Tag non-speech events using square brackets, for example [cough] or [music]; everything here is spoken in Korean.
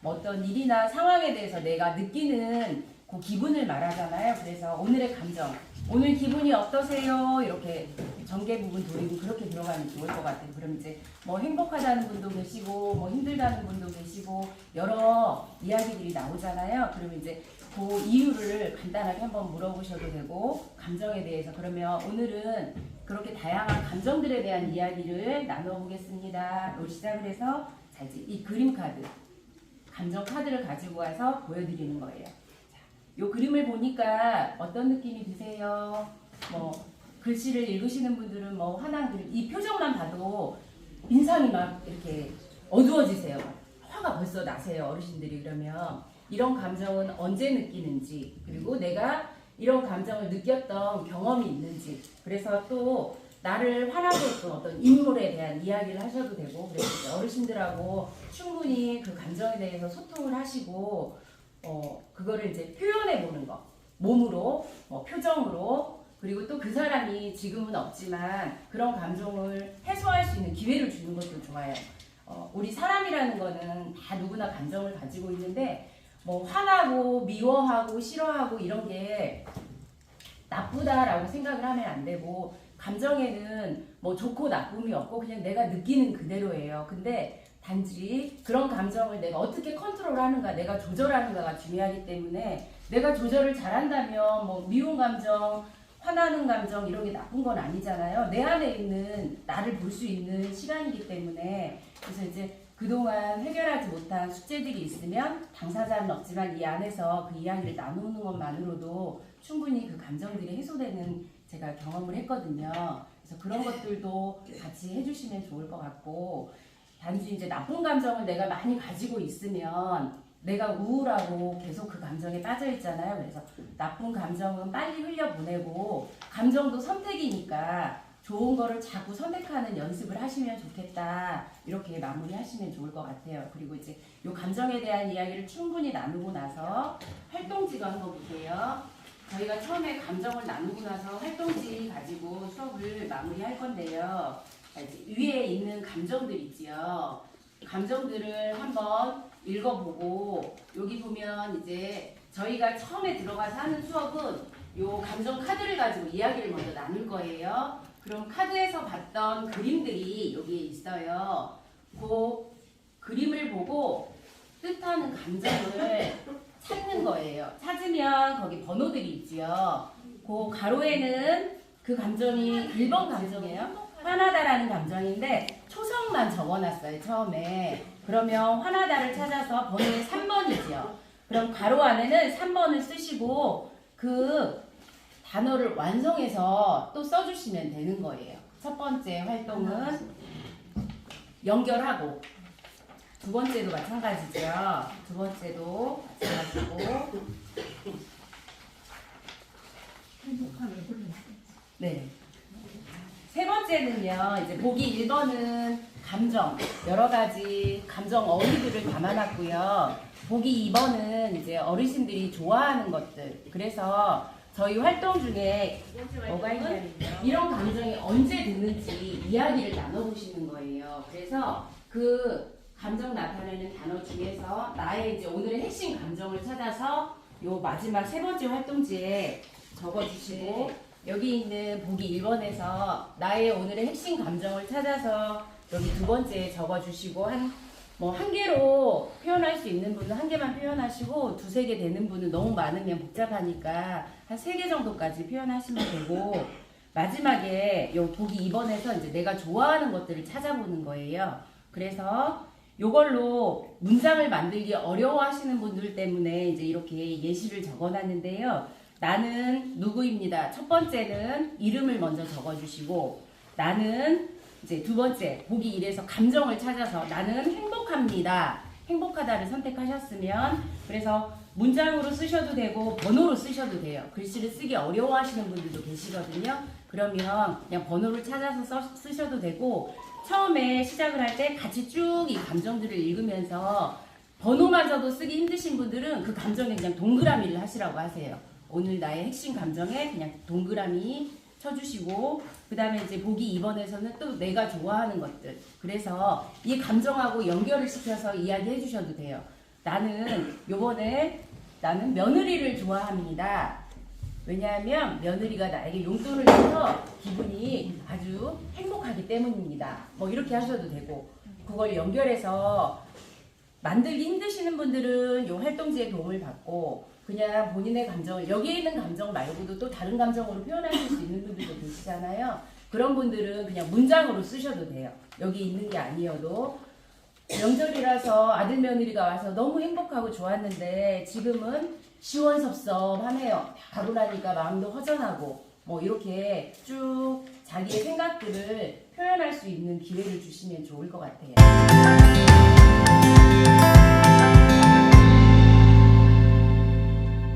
뭐 어떤 일이나 상황에 대해서 내가 느끼는 그 기분을 말하잖아요. 그래서 오늘의 감정, 오늘 기분이 어떠세요? 이렇게 전개 부분 돌리고 그렇게 들어가면 좋을 것 같아요. 그럼 이제 뭐 행복하다는 분도 계시고 뭐 힘들다는 분도 계시고 여러 이야기들이 나오잖아요. 그러면 이제 그 이유를 간단하게 한번 물어보셔도 되고 감정에 대해서 그러면 오늘은 그렇게 다양한 감정들에 대한 이야기를 나눠보겠습니다. 로 시작을 해서 자 이제 이 그림 카드 감정 카드를 가지고 와서 보여드리는 거예요. 자, 요 그림을 보니까 어떤 느낌이 드세요? 뭐 글씨를 읽으시는 분들은 뭐 화난 그림 이 표정만 봐도 인상이 막 이렇게 어두워지세요. 화가 벌써 나세요 어르신들이 그러면 이런 감정은 언제 느끼는지 그리고 내가 이런 감정을 느꼈던 경험이 있는지 그래서 또 나를 화나게 했던 어떤 인물에 대한 이야기를 하셔도 되고 그래서 어르신들하고 충분히 그 감정에 대해서 소통을 하시고 어 그거를 이제 표현해 보는 거. 몸으로 뭐 표정으로. 그리고 또 그 사람이 지금은 없지만 그런 감정을 해소할 수 있는 기회를 주는 것도 좋아요. 어, 우리 사람이라는 거는 다 누구나 감정을 가지고 있는데 뭐 화나고 미워하고 싫어하고 이런 게 나쁘다라고 생각을 하면 안 되고 감정에는 뭐 좋고 나쁨이 없고 그냥 내가 느끼는 그대로예요. 근데 단지 그런 감정을 내가 어떻게 컨트롤하는가, 내가 조절하는가가 중요하기 때문에 내가 조절을 잘한다면 뭐 미운 감정, 화나는 감정 이런 게 나쁜 건 아니잖아요. 내 안에 있는 나를 볼 수 있는 시간이기 때문에 그래서 이제 그동안 해결하지 못한 숙제들이 있으면 당사자는 없지만 이 안에서 그 이야기를 나누는 것만으로도 충분히 그 감정들이 해소되는 제가 경험을 했거든요. 그래서 그런 것들도 같이 해주시면 좋을 것 같고 단지 이제 나쁜 감정을 내가 많이 가지고 있으면 내가 우울하고 계속 그 감정에 빠져 있잖아요. 그래서 나쁜 감정은 빨리 흘려보내고 감정도 선택이니까 좋은 거를 자꾸 선택하는 연습을 하시면 좋겠다. 이렇게 마무리하시면 좋을 것 같아요. 그리고 이제 이 감정에 대한 이야기를 충분히 나누고 나서 활동지도 한번 보세요. 저희가 처음에 감정을 나누고 나서 활동지 가지고 수업을 마무리할 건데요. 위에 있는 감정들 있지요. 감정들을 한번 읽어보고 여기 보면 이제 저희가 처음에 들어가서 하는 수업은 요 감정 카드를 가지고 이야기를 먼저 나눌 거예요. 그럼 카드에서 봤던 그림들이 여기에 있어요. 그 그림을 보고 뜻하는 감정을 [laughs] 찾는 거예요. 찾으면 거기 번호들이 있지요. 그 가로에는 그 감정이 1번 감정이에요. 화나다라는 감정인데 초성만 적어놨어요 처음에. 그러면 화나다를 찾아서 번호는 3번이지요. 그럼 가로 안에는 3번을 쓰시고 그 단어를 완성해서 또 써주시면 되는 거예요. 첫 번째 활동은 연결하고 두 번째도 마찬가지죠. 두 번째도 마찬가지고 네. 세 번째는요, 이제 보기 1번은 감정, 여러 가지 감정 어휘들을 담아놨고요. 보기 2번은 이제 어르신들이 좋아하는 것들. 그래서 저희 활동 중에 뭐가 있냐면요. 이런 감정이 언제 드는지 이야기를 나눠보시는 거예요. 그래서 그 감정 나타내는 단어 중에서 나의 이제 오늘의 핵심 감정을 찾아서 요 마지막 세 번째 활동지에 적어주시고 여기 있는 보기 1번에서 나의 오늘의 핵심 감정을 찾아서 여기 두 번째에 적어주시고 한 뭐 한 개로 표현할 수 있는 분은 한 개만 표현하시고 두세 개 되는 분은 너무 많으면 복잡하니까 한 세 개 정도까지 표현하시면 되고 마지막에 요 보기 2번에서 이제 내가 좋아하는 것들을 찾아보는 거예요. 그래서 요걸로 문장을 만들기 어려워하시는 분들 때문에 이제 이렇게 예시를 적어놨는데요. 나는 누구입니다. 첫 번째는 이름을 먼저 적어주시고 나는 이제 두 번째 보기 1에서 감정을 찾아서 나는 행복합니다. 행복하다를 선택하셨으면 그래서 문장으로 쓰셔도 되고 번호로 쓰셔도 돼요. 글씨를 쓰기 어려워하시는 분들도 계시거든요. 그러면 그냥 번호를 찾아서 써- 쓰셔도 되고 처음에 시작을 할 때 같이 쭉 이 감정들을 읽으면서 번호마저도 쓰기 힘드신 분들은 그 감정에 그냥 동그라미를 하시라고 하세요. 오늘 나의 핵심 감정에 그냥 동그라미 쳐주시고 그 다음에 이제 보기 2번에서는 또 내가 좋아하는 것들 그래서 이 감정하고 연결을 시켜서 이야기해 주셔도 돼요. 나는 요번에 나는 며느리를 좋아합니다. 왜냐하면 며느리가 나에게 용돈을 줘서 기분이 아주 행복하기 때문입니다. 뭐 이렇게 하셔도 되고 그걸 연결해서 만들기 힘드시는 분들은 요 활동지의 도움을 받고 그냥 본인의 감정을 여기에 있는 감정 말고도 또 다른 감정으로 표현하실 수 있는 분들도 계시잖아요. 그런 분들은 그냥 문장으로 쓰셔도 돼요. 여기 있는 게 아니어도 명절이라서 아들 며느리가 와서 너무 행복하고 좋았는데 지금은 시원섭섭하네요. 가고 나니까 마음도 허전하고 뭐 이렇게 쭉 자기의 생각들을 표현할 수 있는 기회를 주시면 좋을 것 같아요.